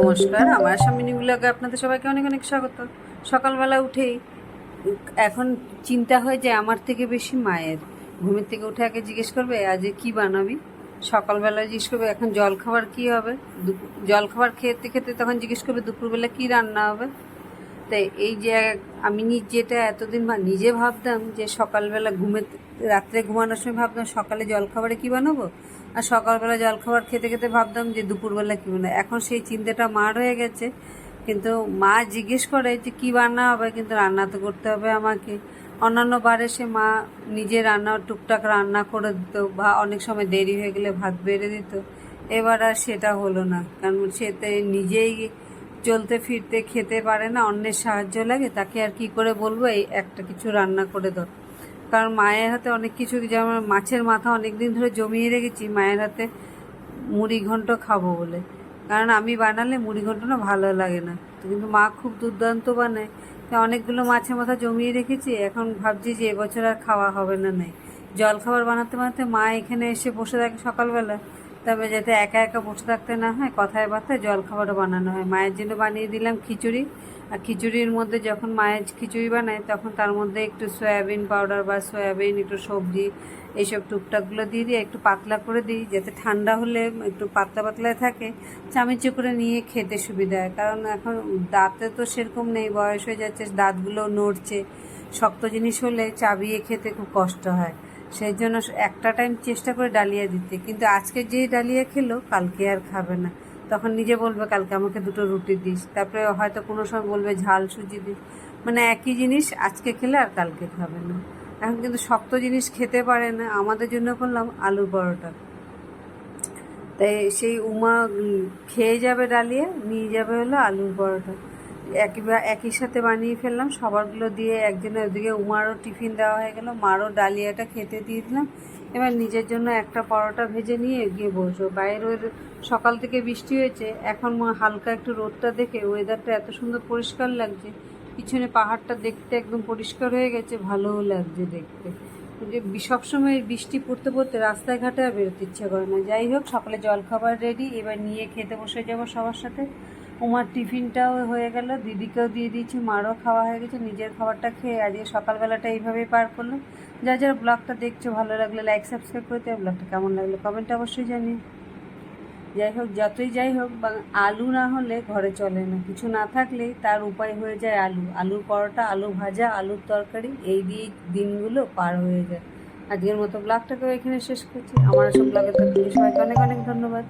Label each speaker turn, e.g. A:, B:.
A: নমস্কার। আমার সামনে ব্লগে আপনাদের সবাইকে অনেক অনেক স্বাগত। সকালবেলা উঠেই এখন চিন্তা হয় যে আমার থেকে বেশি মায়ের। ঘুমের থেকে উঠে আগে জিজ্ঞেস করবে, আজ কি বানাবি? সকালবেলা জিজ্ঞেস করবে, এখন জল খাবার কি হবে? দুপুর জল খাবার খেতে খেতে তখন জিজ্ঞেস করবে, দুপুরবেলা কি রান্না হবে? তাই এই যে আমি যেটা এতদিন নিজে ভাবতাম যে সকালবেলা ঘুমে রাত্রে ঘুমানোর সময় ভাবতাম সকালে জলখাবারে কি বানাবো? আর সকালবেলা জলখাবার খেতে খেতে ভাবতাম যে দুপুরবেলা কী বানাবো? এখন সেই চিন্তাটা মার হয়ে গেছে। কিন্তু মা জিজ্ঞেস করে যে কি রান্না হবে? কিন্তু রান্না তো করতে হবে আমাকে। অন্যান্য বারে সে মা নিজে রান্না, টুকটাক রান্না করে দিত বা অনেক সময় দেরি হয়ে গেলে ভাত বেড়ে দিত। এবার আর সেটা হলো না। কারণ সেতে নিজেই চলতে ফিরতে খেতে পারে না, অন্যের সাহায্য লাগে, তাকে আর কি করে বলব, এই একটা কিছু রান্না করে দাও কারণ মায়ের হাতে অনেক কিছু, যেমন মাছের মাথা অনেক দিন ধরে জমিয়ে রেখেছি, মায়ের হাতে মুড়ি ঘন্ট খাব বলে। কারণ আমি বানালে মুড়ি ঘন্ট না ভালো লাগে না। কিন্তু মা খুব দুর্দান্ত বানায়। অনেকগুলো মাছের মাথা জমিয়ে রেখেছি, এখন ভাবছি যে এবছর আর খাওয়া হবে না, নাই। জল খাবার বানাতে বানাতে মা এখানে এসে বসে থাকে সকালবেলা। তবে যাতে একা একা বসে থাকতে না হয়, কথায় বার্তায় জল খাবারও বানানো হয়। মায়ের জন্য বানিয়ে দিলাম খিচুড়ি। আর খিচুড়ির মধ্যে যখন মায়ের খিচুড়ি বানায়, তখন তার মধ্যে একটু সয়াবিন পাউডার বা সয়াবিন, একটু সবজি, এইসব টুকটাকগুলো দিয়ে দিই একটু পাতলা করে দিই, যাতে ঠান্ডা হলে একটু পাতলা পাতলায় থাকে। চামিচে করে নিয়ে খেতে সুবিধা হয়। কারণ এখন দাঁতে তো সেরকম নেই, বয়স হয়ে যাচ্ছে, দাঁতগুলো নড়ছে। শক্ত জিনিস হলে চাবিয়ে খেতে খুব কষ্ট হয়। সেই জন্য একটা টাইম চেষ্টা করে ডালিয়া দিতে। কিন্তু আজকে যেই ডালিয়া খেলো, কালকে আর খাবে না। তখন নিজে বলবে, কালকে আমাকে দুটো রুটি দিস। তারপরে হয়তো কোনো সময় বলবে, ঝাল সুজি দিস। মানে একই জিনিস আজকে খেলে আর কালকে খাবে না। এখন কিন্তু শক্ত জিনিস খেতে পারে না। আমাদের জন্য করলাম আলুর পরোটা। তাই সেই উমা, খেয়ে যাবে ডালিয়ে, নিয়ে যাবে হলো আলুর পরোটা। একই একই সাথে বানিয়ে ফেললাম। সবারগুলো দিয়ে একজনের ওদিকে উমারও টিফিন দেওয়া হয়ে গেল। মারও ডালিয়াটা খেতে দিয়ে দিলাম। এবার নিজের জন্য একটা পরোটা ভেজে নিয়ে গিয়ে বসবো। বাইরে ওই সকাল থেকে বৃষ্টি হয়েছে। এখন হালকা একটু রোদটা দেখে ওয়েদারটা এত সুন্দর পরিষ্কার লাগছে। পিছনে পাহাড়টা দেখতে একদম পরিষ্কার হয়ে গেছে। ভালোও লাগছে দেখতে। যে সবসময় বৃষ্টি পড়তে পড়তে রাস্তায় ঘাটে আর বেরোতে ইচ্ছে করে না। যাই হোক, সকালে জলখাবার রেডি এবার নিয়ে খেতে বসে যাব সবার সাথে। উমার টিফিনটাও হয়ে গেল, দিদিকেও দিয়ে দিয়েছি, মারও খাওয়া হয়ে গেছে, নিজের খাবারটা খেয়ে আজকে সকালবেলাটা এইভাবেই পার করল যা যার ব্লগটা দেখছ, ভালো লাগলে লাইক সাবস্ক্রাইব করে দেবে ব্লগটা কেমন লাগল কমেন্টে অবশ্যই জানি যাই হোক, যতই যাই হোক আলু না হলে ঘরে চলে না। কিছু না থাকলেই তার উপায় হয়ে যায় আলু। আলুর পরোটা, আলু ভাজা, আলুর তরকারি, এই দিয়েই দিনগুলো পার হয়ে যায়। আজকের মতো ব্লগটাকেও এখানে শেষ করছি। আমার সব ব্লগের তো সবাইকে অনেক অনেক ধন্যবাদ।